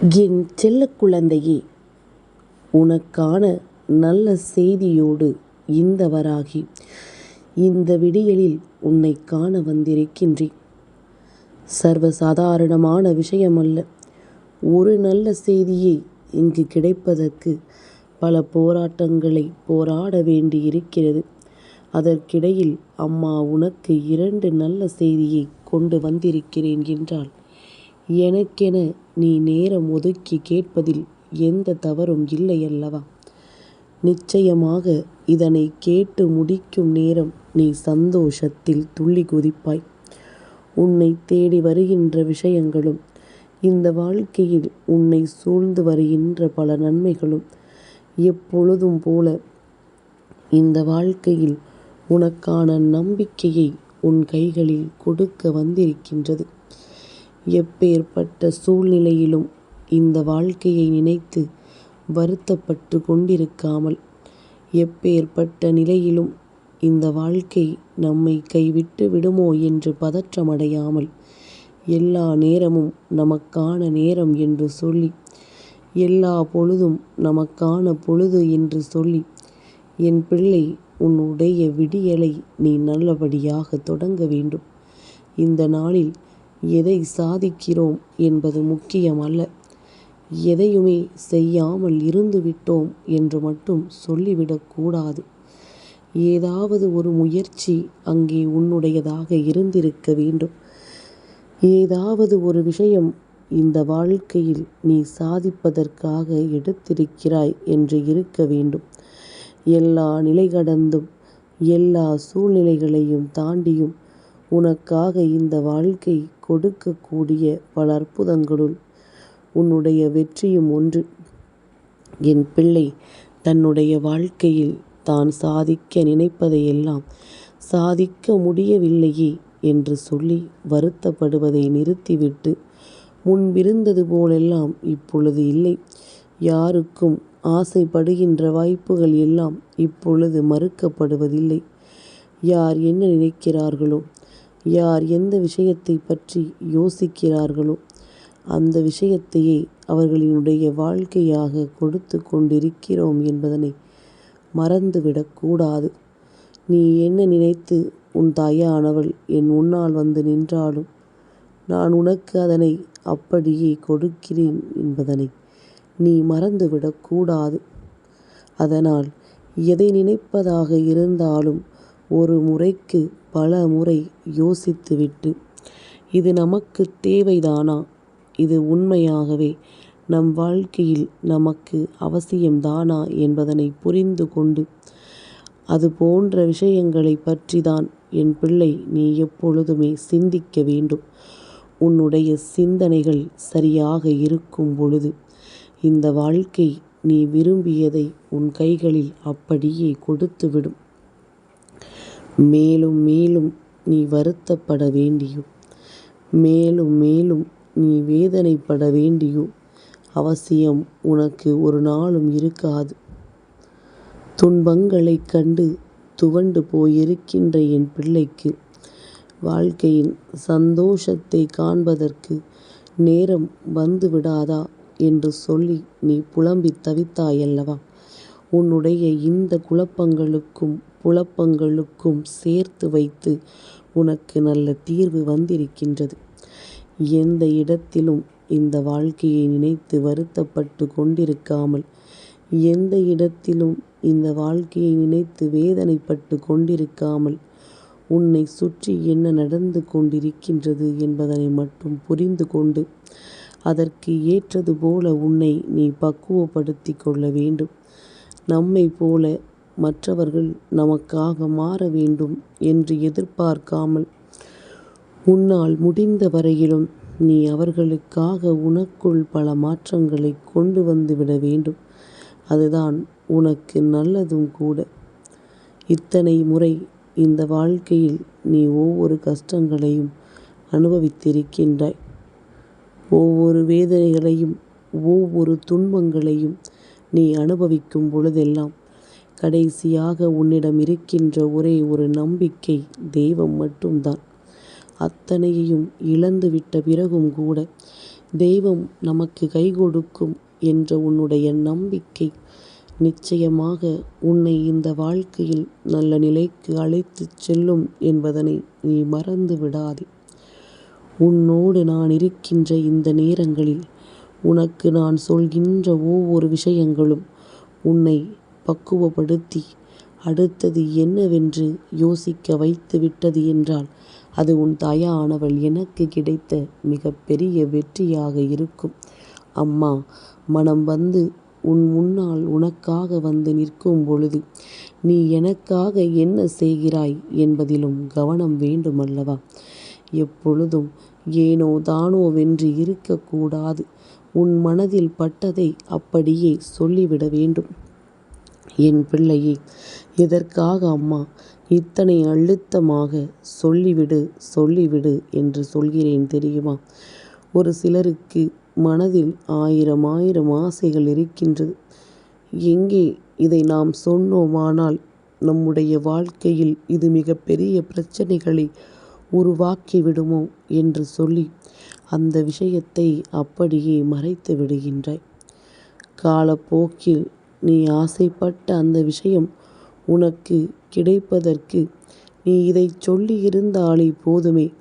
என் செல்ல குழந்தையே உனக்கான நல்ல செய்தியோடு இந்த வராகி இந்த விடியலில் உன்னை காண வந்திருக்கின்றேன். சர்வசாதாரணமான விஷயமல்ல. ஒரு நல்ல செய்தியை இங்கு கிடைப்பதற்கு பல போராட்டங்களை போராட வேண்டியிருக்கிறது. அதற்கிடையில் அம்மா உனக்கு இரண்டு நல்ல செய்தியை கொண்டு வந்திருக்கிறேன் என்றால் எனக்கென நீ நேரம் ஒதுக்கி கேட்பதில் எந்த தவறும் இல்லையல்லவா? நிச்சயமாக இதனை கேட்டு முடிக்கும் நேரம் நீ சந்தோஷத்தில் துள்ளி குதிப்பாய். உன்னை தேடி வருகின்ற விஷயங்களும் இந்த வாழ்க்கையில் உன்னை சூழ்ந்து வருகின்ற பல நன்மைகளும் எப்பொழுதும் போல இந்த வாழ்க்கையில் உனக்கான நம்பிக்கையை உன் கைகளில் கொடுக்க வந்திருக்கின்றது. எப்பேற்பட்ட சூழ்நிலையிலும் இந்த வாழ்க்கையை நினைத்து வருத்தப்பட்டு கொண்டிருக்காமல் எப்பேற்பட்ட நிலையிலும் இந்த வாழ்க்கை நம்மை கைவிட்டு விடுமோ என்று பதற்றமடையாமல் எல்லா நேரமும் நமக்கான நேரம் என்று சொல்லி எல்லா பொழுதும் நமக்கான பொழுது என்று சொல்லி என் பிள்ளை உன்னுடைய விடியலை நீ நல்லபடியாக தொடங்க வேண்டும். இந்த நாளில் எதை சாதிக்கிறோம் என்பது முக்கியமல்ல. எதையுமே செய்யாமல் இருந்துவிட்டோம் என்று மட்டும் சொல்லிவிடக்கூடாது ஏதாவது ஒரு முயற்சி அங்கே உன்னுடையதாக இருந்திருக்க வேண்டும். ஏதாவது ஒரு விஷயம் இந்த வாழ்க்கையில் நீ சாதிப்பதற்காக எடுத்திருக்கிறாய் என்று இருக்க வேண்டும். எல்லா நிலை கடந்தும் எல்லா சூழ்நிலைகளையும் தாண்டியும் உனக்காக இந்த வாழ்க்கை கொடுக்கக்கூடிய பல அற்புதங்களுள் உன்னுடைய வெற்றியும் ஒன்று. என் பிள்ளை தன்னுடைய வாழ்க்கையில் தான் சாதிக்க நினைப்பதையெல்லாம் சாதிக்க முடியவில்லையே என்று சொல்லி வருத்தப்படுவதை நிறுத்திவிட்டு முன்பிருந்தது போலெல்லாம் இப்பொழுது இல்லை. யாருக்கும் ஆசைப்படுகின்ற வாய்ப்புகள் எல்லாம் இப்பொழுது மறுக்கப்படுவதில்லை. யார் என்ன நினைக்கிறார்களோ யார் எந்த விஷயத்தை பற்றி யோசிக்கிறார்களோ அந்த விஷயத்தையே அவர்களினுடைய வாழ்க்கையாக கொடுத்து கொண்டிருக்கிறோம் என்பதனை மறந்துவிடக்கூடாது நீ என்ன நினைத்து உன் தாயானவள் என் முன்னால் வந்து நின்றாலும் நான் உனக்கு அதனை அப்படியே கொடுக்கிறேன் என்பதனை நீ மறந்துவிடக்கூடாது அதனால் எதை நினைப்பதாக இருந்தாலும் ஒரு முறைக்கு பல முறை யோசித்துவிட்டு இது நமக்கு தேவைதானா? இது உண்மையாகவே நம் வாழ்க்கையில் நமக்கு அவசியம்தானா என்பதனை புரிந்து கொண்டு அது போன்ற விஷயங்களை பற்றிதான் என் பிள்ளை நீ எப்பொழுதுமே சிந்திக்க வேண்டும். உன்னுடைய சிந்தனைகள் சரியாக இருக்கும் பொழுது இந்த வாழ்க்கை நீ விரும்பியதை உன் கைகளில் அப்படியே கொடுத்துவிடும். மேலும் மேலும் நீ வருத்தப்பட வேண்டியும் மேலும் மேலும் நீ வேதனைப்பட வேண்டியோ? அவசியம் உனக்கு ஒரு நாளும் இருக்காது. துன்பங்களைக் கண்டு துவண்டு போயிருக்கின்ற என் பிள்ளைக்கு வாழ்க்கையின் சந்தோஷத்தை காண்பதற்கு நேரம் வந்துவிடாதா என்று சொல்லி நீ புலம்பித் தவித்தாயல்லவா? உன்னுடைய இந்த குழப்பங்களுக்கும் புழப்பங்களுக்கும் சேர்த்து வைத்து உனக்கு நல்ல தீர்வு வந்திருக்கின்றது. எந்த இடத்திலும் இந்த வாழ்க்கையை நினைத்து வருத்தப்பட்டு கொண்டிருக்காமல் எந்த இடத்திலும் இந்த வாழ்க்கையை நினைத்து வேதனைப்பட்டு கொண்டிருக்காமல் உன்னை சுற்றி என்ன நடந்து கொண்டிருக்கின்றது என்பதனை மட்டும் புரிந்து கொண்டு அதற்கு ஏற்றது போல உன்னை நீ பக்குவப்படுத்தி கொள்ள வேண்டும். நம்மை போல மற்றவர்கள் நமக்காக மாற வேண்டும் என்று எதிர்பார்க்காமல் உன்னால் முடிந்த வரையிலும் நீ அவர்களுக்காக உனக்குள் பல மாற்றங்களை கொண்டு வந்து விட வேண்டும். அதுதான் உனக்கு நல்லதும் கூட. இத்தனை முறை இந்த வாழ்க்கையில் நீ ஒவ்வொரு கஷ்டங்களையும் அனுபவித்திருக்கின்றாய். ஒவ்வொரு வேதனைகளையும் ஒவ்வொரு துன்பங்களையும் நீ அனுபவிக்கும் பொழுதெல்லாம் கடைசியாக உன்னிடம் இருக்கின்ற ஒரே ஒரு நம்பிக்கை தெய்வம் மட்டும்தான். அத்தனையையும் இழந்துவிட்ட பிறகும் கூட தெய்வம் நமக்கு கை கொடுக்கும் என்ற உன்னுடைய நம்பிக்கை நிச்சயமாக உன்னை இந்த வாழ்க்கையில் நல்ல நிலைக்கு அழைத்துச் செல்லும் என்பதனை நீ மறந்து விடாதே. உன்னோடு நான் இருக்கின்ற இந்த நேரங்களில் உனக்கு நான் சொல்கின்ற ஒவ்வொரு விஷயங்களும் உன்னை பக்குவப்படுத்தி அடுத்தது என்னவென்று யோசிக்க வைத்து விட்டது என்றால் அது உன் தாயானவள் எனக்கு கிடைத்த மிகப்பெரிய வெற்றியாக இருக்கும். அம்மா மனம் வந்து உன் முன்னால் உனக்காக வந்து நிற்கும் பொழுது நீ எனக்காக என்ன செய்கிறாய் என்பதிலும் கவனம் வேண்டுமல்லவா? எப்பொழுதும் ஏனோ தானோவென்று இருக்கக்கூடாது. உன் மனதில் பட்டதை அப்படியே சொல்லிவிட வேண்டும். என் பிள்ளையே எதற்காக அம்மா இத்தனை அழுத்தமாக சொல்லிவிடு சொல்லிவிடு என்று சொல்கிறேன் தெரியுமா? ஒரு சிலருக்கு மனதில் ஆயிரம் ஆயிரம் ஆசைகள் இருக்கின்றது. எங்கே இதை நாம் சொன்னோமானால் நம்முடைய வாழ்க்கையில் இது மிகப்பெரிய பிரச்சனைகளை உருவாக்கி விடுமோ என்று சொல்லி அந்த விஷயத்தை அப்படியே மறைத்து விடுகின்றாய். காலப்போக்கில் நீ ஆசைப்பட்ட அந்த விஷயம் உனக்கு கிடைப்பதற்கு. நீ இதை சொல்லியிருந்தாலே போதுமே.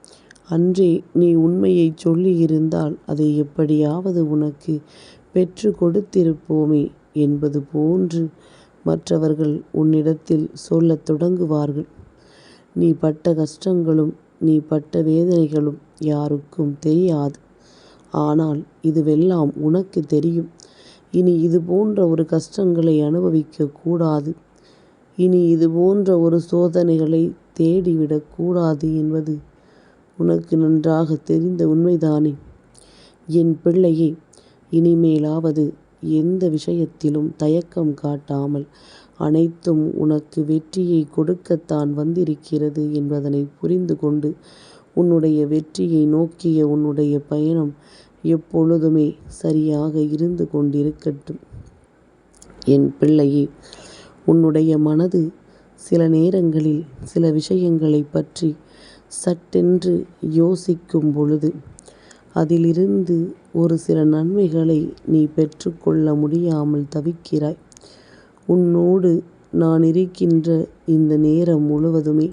அன்றே நீ உண்மையை சொல்லியிருந்தால் அதை எப்படியாவது உனக்கு பெற்று கொடுத்திருப்போமே என்பது போன்று மற்றவர்கள் உன்னிடத்தில் சொல்லத் தொடங்குவார்கள். நீ பட்ட கஷ்டங்களும் நீ பட்ட வேதனைகளும் யாருக்கும் தெரியாது. ஆனால் இதுவெல்லாம் உனக்கு தெரியும். இனி இது போன்ற ஒரு கஷ்டங்களை அனுபவிக்கக்கூடாது. இனி இது போன்ற ஒரு சோதனைகளை தேடிவிடக்கூடாது என்பது உனக்கு நன்றாக தெரிந்த உண்மைதானே? என் பிள்ளையே இனிமேலாவது எந்த விஷயத்திலும் தயக்கம் காட்டாமல் அனைத்தும் உனக்கு வெற்றியை கொடுக்கத்தான் வந்திருக்கிறது என்பதனை புரிந்து கொண்டு உன்னுடைய வெற்றியை நோக்கிய உன்னுடைய பயணம் எப்பொழுதுமே சரியாக இருந்து கொண்டிருக்கட்டும். என் பிள்ளையே உன்னுடைய மனது சில நேரங்களில் சில விஷயங்களை பற்றி சட்டென்று யோசிக்கும் பொழுது அதிலிருந்து ஒரு சில நன்மைகளை நீ பெற்றுக்கொள்ள முடியாமல் தவிக்கிறாய். உன்னோடு நான் இருக்கின்ற இந்த நேரம் முழுவதுமே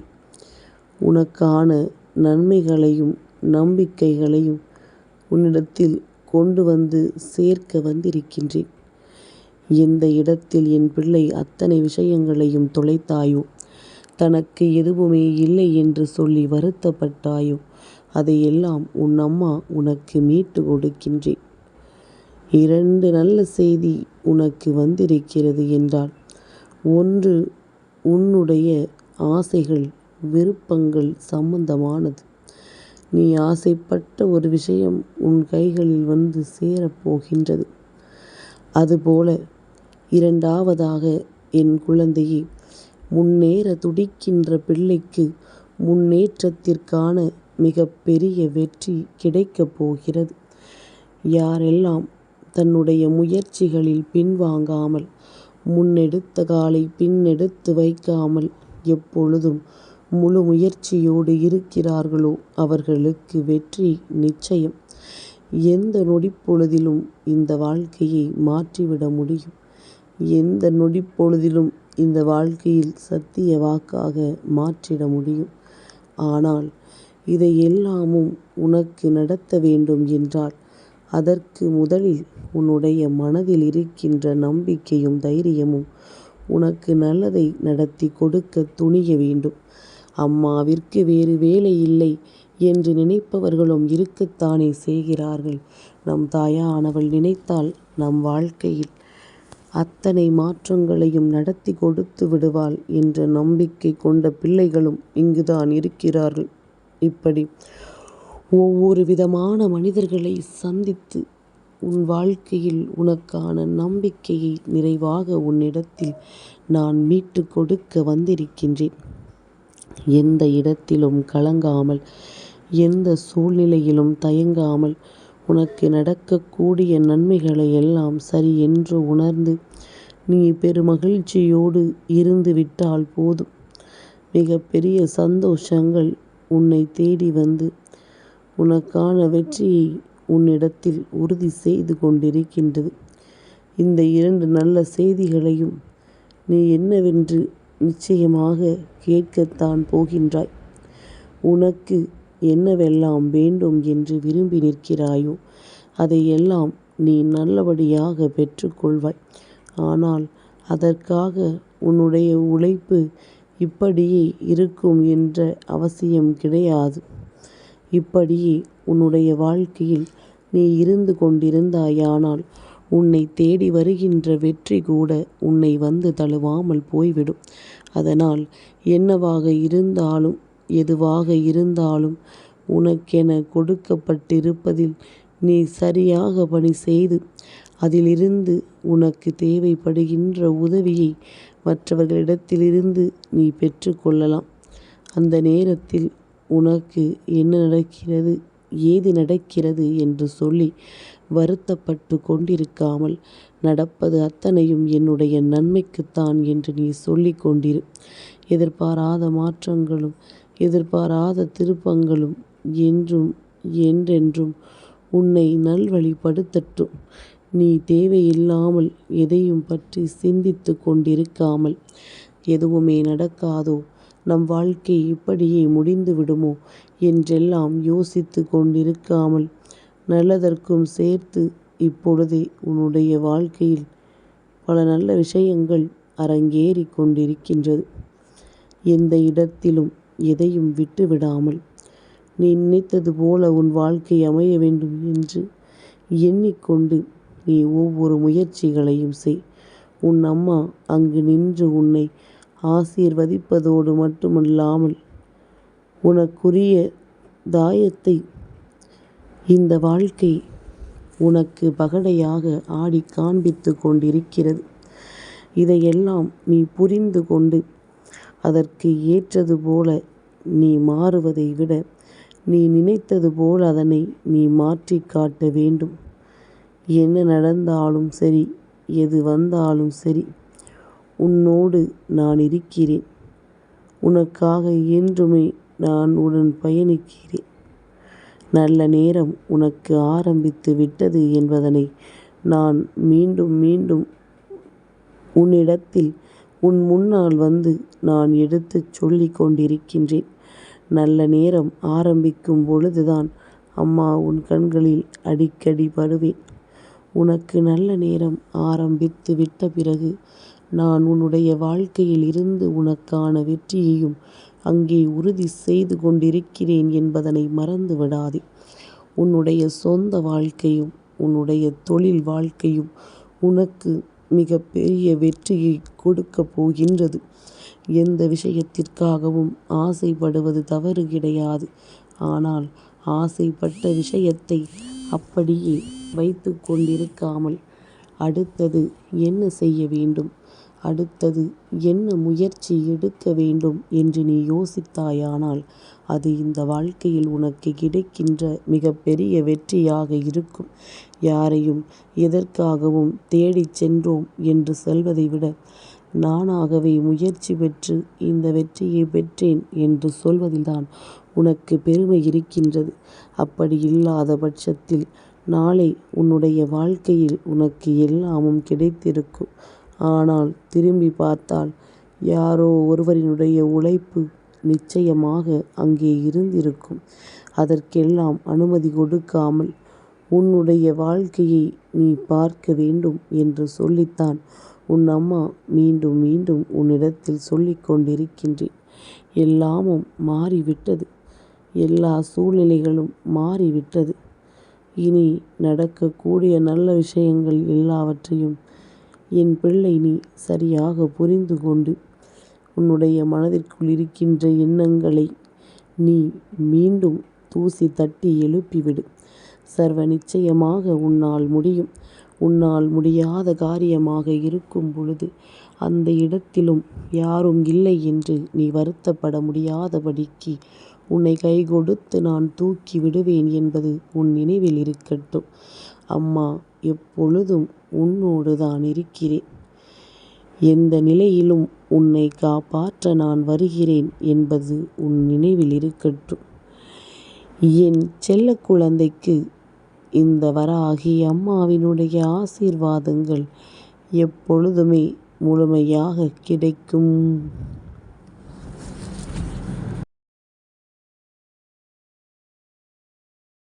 உனக்கான நன்மைகளையும் நம்பிக்கைகளையும் உன்னிடத்தில் கொண்டு வந்து சேர்க்க வந்திருக்கின்றேன். எந்த இடத்தில் என் பிள்ளை அத்தனை விஷயங்களையும் தொலைத்தாயோ? தனக்கு எதுவுமே இல்லை என்று சொல்லி வருத்தப்பட்டாயோ? அதையெல்லாம் உன் அம்மா உனக்கு மீட்டு கொடுக்கின்றேன். இரண்டு நல்ல செய்தி உனக்கு வந்திருக்கிறது என்றால் ஒன்று உன்னுடைய ஆசைகள் விருப்பங்கள் சம்பந்தமானது. நீ ஆசைப்பட்ட ஒரு விஷயம் உன் கைகளில் வந்து சேரப்போகின்றது அதுபோல இரண்டாவதாக என் குழந்தையே முன்னேற துடிக்கின்ற பிள்ளைக்கு முன்னேற்றத்திற்கான மிக பெரிய வெற்றி கிடைக்கப் போகிறது. யாரெல்லாம் தன்னுடைய முயற்சிகளில் பின்வாங்காமல் முன்னெடுத்த காலை பின்னெடுத்து வைக்காமல் எப்பொழுதும் முழு முயற்சியோடு இருக்கிறார்களோ அவர்களுக்கு வெற்றி நிச்சயம். எந்த நொடிப்பொழுதிலும் இந்த வாழ்க்கையை மாற்றிவிட முடியும். எந்த நொடிப்பொழுதிலும் இந்த வாழ்க்கையில் சத்திய வாக்காக மாற்றிட முடியும். ஆனால் இதை எல்லாமும் உனக்கு நடத்த வேண்டும் என்றால் அதற்கு முதலில் உன்னுடைய மனதில் இருக்கின்ற நம்பிக்கையும் தைரியமும் உனக்கு நல்லதை நடத்தி கொடுக்க துணிய வேண்டும். அம்மாவிற்கு வேறு வேலை இல்லை என்று நினைப்பவர்களும் இருக்கத்தானே செய்கிறார்கள். நம் தாயானவள் நினைத்தால் நம் வாழ்க்கையில் அத்தனை மாற்றங்களையும் நடத்தி கொடுத்து விடுவாள் என்ற நம்பிக்கை கொண்ட பிள்ளைகளும் இங்குதான் இருக்கிறார்கள். இப்படி ஒவ்வொரு விதமான மனிதர்களை சந்தித்து உன் வாழ்க்கையில் உனக்கான நம்பிக்கையை நிறைவாக உன்னிடத்தில் நான் மீட்டு கொடுக்க வந்திருக்கின்றேன். எந்த இடத்திலும் கலங்காமல் எந்த சூழ்நிலையிலும் தயங்காமல் உனக்கு நடக்கக்கூடிய நன்மைகளை எல்லாம் சரி என்று உணர்ந்து நீ பெருமகிழ்ச்சியோடு இருந்து விட்டால் போதும். மிக பெரிய சந்தோஷங்கள் உன்னை தேடி வந்து உனக்கான வெற்றியை உன்னிடத்தில் உறுதி செய்து கொண்டிருக்கின்றது. இந்த இரண்டு நல்ல செய்திகளையும் நீ என்னவென்று நிச்சயமாக கேட்கத்தான் போகின்றாய். உனக்கு என்னவெல்லாம் வேண்டும் என்று விரும்பி நிற்கிறாயோ அதையெல்லாம் நீ நல்லபடியாக பெற்றுக்கொள்வாய். ஆனால் அதற்காக உன்னுடைய உழைப்பு இப்படியே இருக்கும் என்ற அவசியம் கிடையாது. இப்படியே உன்னுடைய வாழ்க்கையில் நீ இருந்து கொண்டிருந்தாயானால் உன்னை தேடி வருகின்ற வெற்றி கூட உன்னை வந்து தழுவாமல் போய்விடும். அதனால் என்னவாக இருந்தாலும் எதுவாக இருந்தாலும் உனக்கென கொடுக்கப்பட்டிருப்பதில் நீ சரியாக பணி செய்து அதிலிருந்து உனக்கு தேவைப்படுகின்ற உதவியை மற்றவர்களிடத்திலிருந்து நீ பெற்றுக்கொள்ளலாம் அந்த நேரத்தில் உனக்கு என்ன நடக்கிறது ஏது நடக்கிறது என்று சொல்லி வருத்தப்பட்டு கொண்டிருக்காமல் நடப்பது அத்தனையும் என்னுடைய நன்மைக்குத்தான் என்று நீ சொல்லிக் கொண்டிரு. எதிர்பாராத மாற்றங்களும் எதிர்பாராத திருப்பங்களும் என்றும் என்றென்றும் உன்னை நல்வழிப்படுத்தட்டும். நீ தேவையில்லாமல் எதையும் பற்றி சிந்தித்து கொண்டிருக்காமல் எதுவுமே நடக்காதோ நம் வாழ்க்கை இப்படியே முடிந்து விடுமோ என்றெல்லாம் யோசித்து கொண்டிருக்காமல் நல்லதற்கும் சேர்த்து இப்பொழுதே உன்னுடைய வாழ்க்கையில் பல நல்ல விஷயங்கள் அரங்கேறி கொண்டிருக்கின்றது. எந்த இடத்திலும் எதையும் விட்டுவிடாமல் நீ நினைத்தது போல உன் வாழ்க்கை அமைய வேண்டும் என்று எண்ணிக்கொண்டு நீ ஒவ்வொரு முயற்சிகளையும் செய். உன் அம்மா அங்கு நின்று உன்னை ஆசீர்வதிப்பதோடு மட்டுமல்லாமல் உனக்குரிய தாயத்தை இந்த வாழ்க்கை உனக்கு பகடையாக ஆடி காண்பித்து கொண்டிருக்கிறது. இதையெல்லாம் நீ புரிந்து கொண்டு அதற்கு ஏற்றது போல நீ மாறுவதை விட நீ நினைத்தது போல் அதனை நீ மாற்றி காட்ட வேண்டும். என்ன நடந்தாலும் சரி எது வந்தாலும் சரி உன்னோடு நான் இருக்கிறேன். உனக்காக என்றுமே நான் உடன் பயணிக்கிறேன். நல்ல நேரம் உனக்கு ஆரம்பித்து விட்டது என்பதனை நான் மீண்டும் மீண்டும் உன்னிடத்தில் உன் முன்னால் வந்து நான் எடுத்துச் சொல்லிக் கொண்டிருக்கின்றேன். நல்ல நேரம் ஆரம்பிக்கும் பொழுதுதான் அம்மா உன் கண்களில் அடிக்கடி படுவேன். உனக்கு நல்ல நேரம் ஆரம்பித்து விட்ட பிறகு நான் உன்னுடைய வாழ்க்கையில் இருந்து உனக்கான வெற்றியையும் அங்கே உறுதி செய்து கொண்டிருக்கிறேன் என்பதனை மறந்து விடாதே உன்னுடைய சொந்த வாழ்க்கையும் உன்னுடைய தொழில் வாழ்க்கையும் உனக்கு மிக பெரிய வெற்றியை கொடுக்கப் போகின்றது. எந்த விஷயத்திற்காகவும் ஆசைப்படுவது தவறு கிடையாது. ஆனால் ஆசைப்பட்ட விஷயத்தை அப்படியே வைத்து கொண்டிருக்காமல் அடுத்தது என்ன செய்ய வேண்டும்? அடுத்தது என்ன முயற்சி எடுக்க வேண்டும் என்று நீ யோசித்தாயானால் அது இந்த வாழ்க்கையில் உனக்கு கிடைக்கின்ற மிகப்பெரிய வெற்றியாக இருக்கும். யாரையும் எதற்காகவும் தேடிச் சென்றோம் என்று சொல்வதை விட நானாகவே முயற்சி பெற்று இந்த வெற்றியை பெற்றேன் என்று சொல்வதில்தான் உனக்கு பெருமை இருக்கின்றது. அப்படி இல்லாத பட்சத்தில் நாளை உன்னுடைய வாழ்க்கையில் உனக்கு எல்லாமும் கிடைத்திருக்கும். ஆனால் திரும்பி பார்த்தால் யாரோ ஒருவரினுடைய உழைப்பு நிச்சயமாக அங்கே இருந்திருக்கும். அதற்கெல்லாம் அனுமதி கொடுக்காமல் உன்னுடைய வாழ்க்கையை நீ பார்க்க வேண்டும் என்று சொல்லித்தான் உன் அம்மா மீண்டும் மீண்டும் உன்னிடத்தில் சொல்லிக் கொண்டிருக்கின்றேன். எல்லாமும் மாறிவிட்டது. எல்லா சூழ்நிலைகளும் மாறிவிட்டது. இனி நடக்கக்கூடிய நல்ல விஷயங்கள் எல்லாவற்றையும் என் பிள்ளை நீ சரியாக புரிந்து கொண்டு உன்னுடைய மனதிற்குள் இருக்கின்ற எண்ணங்களை நீ மீண்டும் தூசி தட்டி எழுப்பிவிடு. சர்வ நிச்சயமாக உன்னால் முடியும். உன்னால் முடியாத காரியமாக இருக்கும் பொழுது அந்த இடத்திலும் யாரும் இல்லை என்று நீ வருத்தப்பட முடியாதபடிக்கு உன்னை கை கொடுத்து நான் தூக்கி விடுவேன் என்பது உன் நினைவில் இருக்கட்டும். அம்மா எப்பொழுதும் உன்னோடு தான் இருக்கிறேன். எந்த நிலையிலும் உன்னை காப்பாற்ற நான் வருகிறேன் என்பது உன் நினைவில் இருக்கட்டும். என் செல்ல குழந்தைக்கு இந்த வராகி அம்மாவினுடைய ஆசீர்வாதங்கள் எப்பொழுதுமே முழுமையாக கிடைக்கும்.